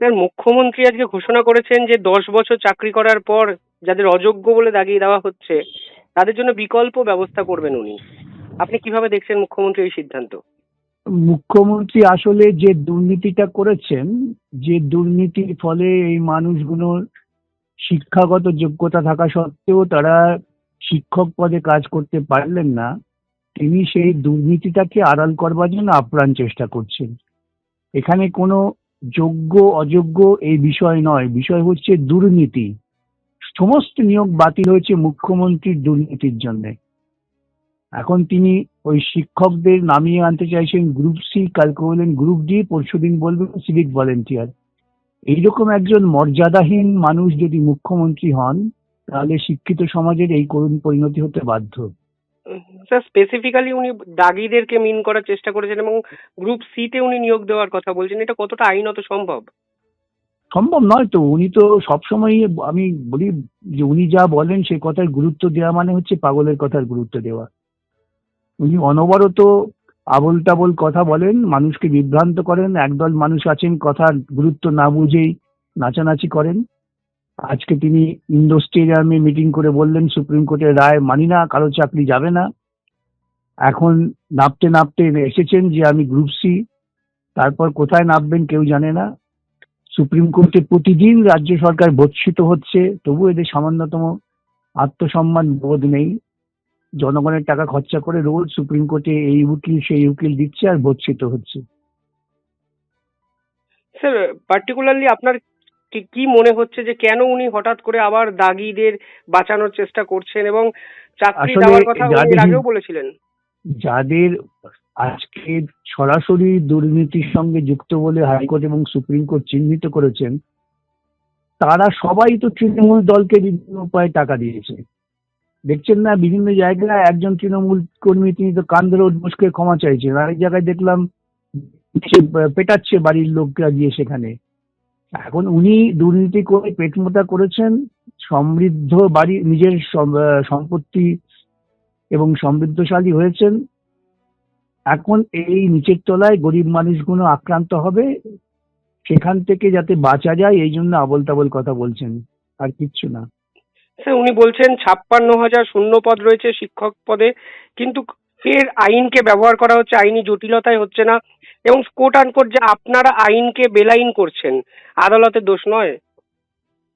মুখ্যমন্ত্রী আজকে ঘোষণা করেছেন যে দশ বছর চাকরি করার পর যাদের অযোগ্য বলে দাগিয়ে দেওয়া হচ্ছে, তাদের জন্য বিকল্প ব্যবস্থা করবেন উনি। আপনি কীভাবে দেখছেন মুখ্যমন্ত্রী এই সিদ্ধান্ত? মুখ্যমন্ত্রী আসলে যে দুর্নীতিটা করেছেন, যে দুর্নীতির ফলে এই মানুষগুলোর শিক্ষাগত যোগ্যতা থাকা সত্ত্বেও তারা শিক্ষক পদে কাজ করতে পারলেন না, তিনি সেই দুর্নীতিটাকে আড়াল করবার জন্য আপ্রাণ চেষ্টা করছেন। এখানে কোনো যোগ্য, অযোগ্য এই বিষয় নয়। বিষয় হচ্ছে দুর্নীতি। সমস্ত নিয়োগ বাতিল হয়েছে মুখ্যমন্ত্রীর দুর্নীতির জন্যে। এখন তিনি ওই শিক্ষকদের নামিয়ে আনতে চাইছেন গ্রুপ সি, কালকে বললেন গ্রুপ ডি পরশুদিন বলবেন সিভিক ভলেন্টিয়ার। এইরকম একজন মর্যাদাহীন মানুষ যদি মুখ্যমন্ত্রী হন, তাহলে শিক্ষিত সমাজের এই করুণ পরিণতি হতে বাধ্য। স্যার স্পেসিফিক্যালি উনি দাগিদেরকে মিন করার চেষ্টা করেছেন এবং গ্রুপ সিতে উনি নিয়োগ দেওয়ার কথা বলছেন। এটা কতটা আইনত সম্ভব? সম্ভব নয় তো। উনি তো সবসময় আমি বলি যে উনি যা বলেন সে কথার গুরুত্ব দেওয়া মানে হচ্ছে পাগলের কথার গুরুত্ব দেওয়া। উনি অনবরত আবল তাবল কথা বলেন, মানুষকে বিভ্রান্ত করেন, একদল মানুষ আছেন কথার গুরুত্ব না বুঝেই নাচানাচি করেন। আজকে তিনি ইন্ডো স্টেডিয়ামে মিটিং করে বললেন, সুপ্রিম কোর্টের রায় মানি না, কারও চাকরি যাবে না। এখন নাপতে নাপতে এসেছেন যে আমি গ্রুপ সি তারপর কোথায় নামবেন কেউ জানে না। সুপ্রিম কোর্টে প্রতিদিন রাজ্য সরকার ভর্ৎসিত হচ্ছে তবু এদের সামান্যতম আত্মসম্মান বোধ নেই। জনগণের টাকা খরচা করে রোজ সুপ্রিম কোর্টে এই উকিল সেই উকিল দিচ্ছে আর ভর্ৎসিত হচ্ছে। স্যার পার্টিকুলারলি আপনার কি কি মনে হচ্ছে যে কেন উনি হঠাৎ করে আবার দাগিদের বাঁচানোর চেষ্টা করছেন এবং চাকরি দেওয়ার কথা আগেও বলেছিলেন? যাদের আজকে সরাসরি দুর্নীতির সঙ্গে যুক্ত বলে হাইকোর্ট এবং সুপ্রিম কোর্ট চিহ্নিত করেছেন, তারা সবাই তো তৃণমূল দলকে বিভিন্ন উপায়ে টাকা দিয়েছে। দেখছেন না, বিভিন্ন জায়গায় একজন তৃণমূল কর্মী, তিনি তো কান ধরে উদ্বোসকে ক্ষমা চাইছেন। আরেক জায়গায় দেখলাম পেটাচ্ছে বাড়ির লোকরা গিয়ে সেখানে। এখন উনি দুর্নীতি করে পেটমোটা করেছেন, সমৃদ্ধ বাড়ি, নিজের সম্পত্তি এবং সমৃদ্ধশালী হয়েছেন, এখন এই নিচের তলায় গরিব মানুষগুলো আক্রান্ত হবে, সেখান থেকে যাতে বাঁচা যায়, এই জন্য আবল তাবল কথা বলছেন, আর কিচ্ছু না। স্যার, উনি বলছেন ছাপ্পান্ন হাজার শূন্য পদ রয়েছে শিক্ষক পদে, কিন্তু ফের আইনকে ব্যবহার করা হচ্ছে, আইনি জটিলতায় হচ্ছে না, এবং কোট আনকোট যে আপনারা আইনকে বেলাইন করছেন আদালতের দোষ নয়।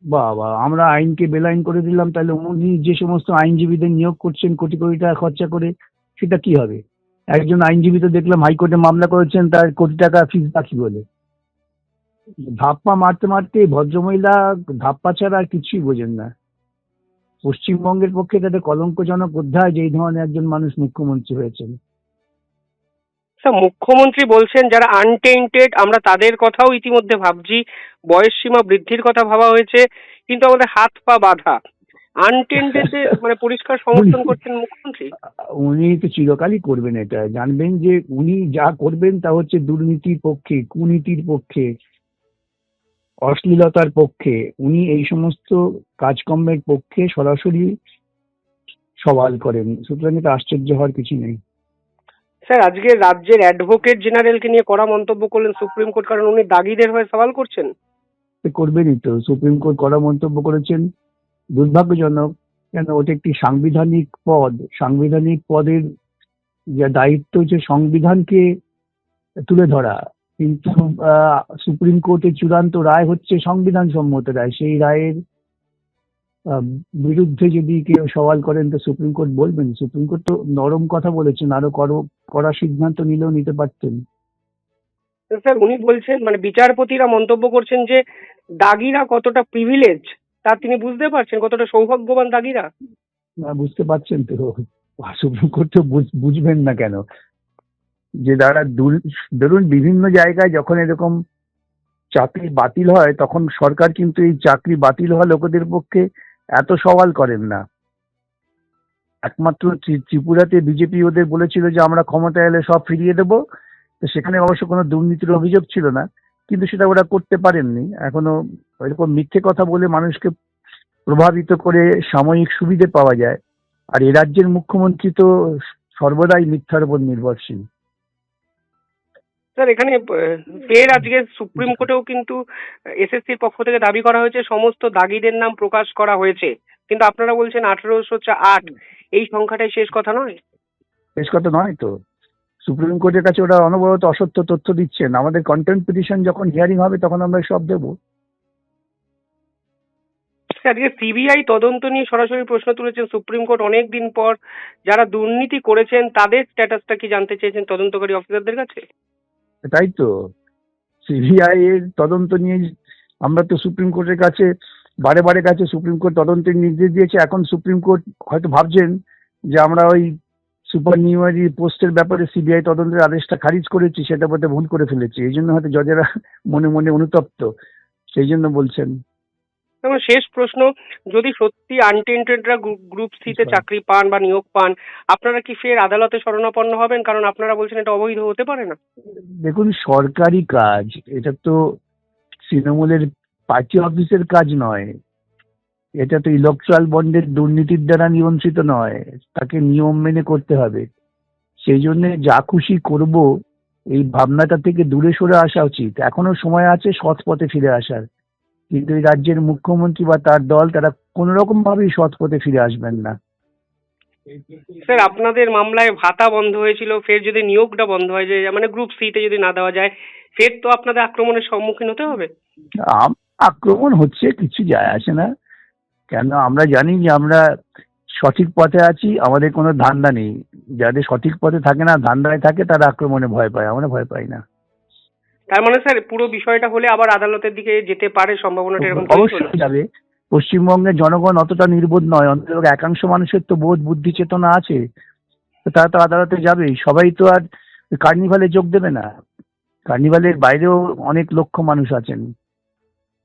বাবা, আমরা আইনকে বেলাইন করে দিলাম, তাহলে উনি যে সমস্ত আইনজীবীদের নিয়োগ করছেন, কোটি কোটি টাকা খরচা করে, সেটা কি হবে? একজন আইনজীবী তো দেখলাম হাইকোর্টে মামলা করেছেন, তার কোটি টাকা ফিস বাকি বলে। ধাপ্পা মারতে মারতে ভদ্রমহিলা ধাপ্পা ছাড়া আর কিছুই বোঝেন না। পশ্চিমবঙ্গের পক্ষে তাদের কলঙ্কজনক অধ্যায় যে এই ধরনের একজন মানুষ মুখ্যমন্ত্রী হয়েছেন। স্যার মুখ্যমন্ত্রী বলছেন যারা আনটেন্টেড আমরা তাদের কথাও ইতিমধ্যে ভাবছি বয়স সীমা বৃদ্ধির কথা ভাবা হয়েছে কিন্তু আমাদের হাত পা বাঁধা। আনটেন্টেড মানে পরিষ্কার সমর্থন করছেন মুখ্যমন্ত্রী? উনি তো চিরকালই করবেন এটা। জানবেন যে উনি যা করবেন তা হচ্ছে দুর্নীতির পক্ষে কুনীতির পক্ষে অশ্লীলতার পক্ষে। উনি এই সমস্ত কাজকর্মের পক্ষে সরাসরি সওয়াল করেন। সুতরাং এটা আশ্চর্য হওয়ার কিছু নেই। স্যার, আজকে রাজ্যের অ্যাডভোকেট জেনারেলকে নিয়ে কড়া মন্তব্য করলেন সুপ্রিম কোর্ট, কারণ উনি দাগিদের হয়ে সওয়াল করছেন। করবেনই তো। সুপ্রিম কোর্ট কড়া মন্তব্য করেছেন। দুর্ভাগ্যজনক, কেন ওটা একটি সাংবিধানিক পদ। সাংবিধানিক পদের যা দায়িত্ব হচ্ছে সংবিধানকে তুলে ধরা। কিন্তু সুপ্রিম কোর্টের চূড়ান্ত রায় হচ্ছে সংবিধান সম্মত রায়। সেই রায়ের বিরুদ্ধে যদি কেউ সওয়াল করেন তো সুপ্রিম কোর্ট বলবেন। সুপ্রিম কোর্ট তো নরম কথা বলেছেন আরও করো- কড়া সিদ্ধান্ত নিলেও নিতে পারতেন। স্যার উনি বলছেন মানে বিচারপতিরা মন্তব্য করছেন যে দাগিরা কতটা প্রিভিলেজ তা তিনি বুঝতে পারছেন কতটা সৌভাগ্যবান দাগিরা। না বুঝতে পারছেন তো। সুপ্রিম কোর্ট তো বুঝ- বুঝবেন না কেন? যে যারা দুর- ধরুন বিভিন্ন জায়গায় যখন এরকম চাকরি বাতিল হয় তখন সরকার কিন্তু এই চাকরি বাতিল হওয়া লোকেদের পক্ষে এত সওয়াল করেন না। একমাত্র ত্রিপুরাতে বিজেপি ওদের বলেছিল যে আমরা ক্ষমতা এলে সব ফিরিয়ে দেবো। তো সেখানে অবশ্য কোনো দুর্নীতির অভিযোগ ছিল না, কিন্তু সেটা ওরা করতে পারেননি। এখনও এরকম মিথ্যে কথা বলে মানুষকে প্রভাবিত করে সাময়িক সুবিধে পাওয়া যায়। আর এ রাজ্যের মুখ্যমন্ত্রী তো সর্বদাই মিথ্যার উপর নির্ভরশীল। স্যার এখানে ফের আজকে সুপ্রিম কোর্টেও কিন্তু এসএসসির পক্ষ থেকে দাবি করা হয়েছে সমস্ত দাগিদের নাম প্রকাশ করা হয়েছে। কিন্তু আপনারা বলছেন আঠেরোশো আট। এই সংখ্যাটাই শেষ কথা নয়? শেষ কথা নয় তো। সুপ্রিম কোর্টের কাছে ওরা অনবরত অসত্য তথ্য দিচ্ছেন। আমাদের কন্টেন্ট পিটিশন যখন হিয়ারিং হবে তখন আমরা সব দেবো। আজকে সিবিআই তদন্ত নিয়ে সরাসরি প্রশ্ন তুলেছেন সুপ্রিম কোর্ট। অনেক দিন পর যারা দুর্নীতি করেছেন তাদের স্ট্যাটাসটা কি জানতে চেয়েছেন তদন্তকারী অফিসারদের কাছে? তাই তো? সিবিআই এর তদন্ত নিয়ে আমরা তো সুপ্রিম কোর্টের কাছে, বারে বারে কাছে সুপ্রিম কোর্ট তদন্তের নির্দেশ দিয়েছে। এখন সুপ্রিম কোর্ট হয়তো ভাবছেন যে আমরা ওই সুপার নিউমারি পোস্টের ব্যাপারে সিবিআই তদন্তের আদেশটা খারিজ করেছি, সেটা বোধহয় ভুল করে ফেলেছি। এই জন্য হয়তো জজেরা মনে মনে অনুতপ্ত। সেই জন্য বলছেন। এবং শেষ প্রশ্ন যদি সত্যি আনটেন্টেডরা গ্রুপ সিতে। চাকরি পান বা নিয়োগ পান আপনারা কি ফের আদালতে শরণাপন্ন হবেন? কারণ আপনারা বলছেন এটা অবৈধ হতে পারে না। দেখুন সরকারি কাজ এটা তো তৃণমূলের পার্টি অফিসের কাজ নয়। এটা তো ইলেকট্রাল বন্ডের দুর্নীতির দ্বারা নিয়ন্ত্রিত নয়। তাকে নিয়ম মেনে করতে হবে। সেই জন্য যা খুশি করব এই ভাবনাটা থেকে দূরে সরে আসা উচিত। এখনও সময় আছে সৎ পথে ফিরে আসার। কিন্তু এই রাজ্যের মুখ্যমন্ত্রী বা তার দল তারা কোনো রকম ভাবেই সৎ পথে ফিরে আসবেন না। স্যার আপনাদের মামলায় ভাতা বন্ধ হয়েছিল ফের যদি নিয়োগটা বন্ধ হয় যে মানে গ্রুপ সিতে যদি না দেওয়া যায় ফের তো আপনাদের আক্রমণের সম্মুখীন হতে হবে? আক্রমণ হচ্ছে কিছু যায় আসে না। কেন? আমরা জানি যে আমরা সঠিক পথে আছি আমাদের কোনো ধান্দা নেই। যাদের সঠিক পথে থাকে না ধান্দায় থাকে তারা আক্রমণে ভয় পায়। আমরা ভয় পাই না। তার মানে স্যার পুরো বিষয়টা হলে আবার আদালতের দিকে যেতে পারে সম্ভাবনাটা এরকম অবশ্যই যাবে। পশ্চিমবঙ্গের জনগণ অতটা নির্বোধ নয় অন্তত একাংশ মানুষের তো বোধ বুদ্ধি চেতনা আছে। তারা তো আদালতে যাবেই সবাই তো আর কার্নিভালে যোগ দেবে না। কার্নিভালের বাইরেও অনেক লক্ষ মানুষ আছেন।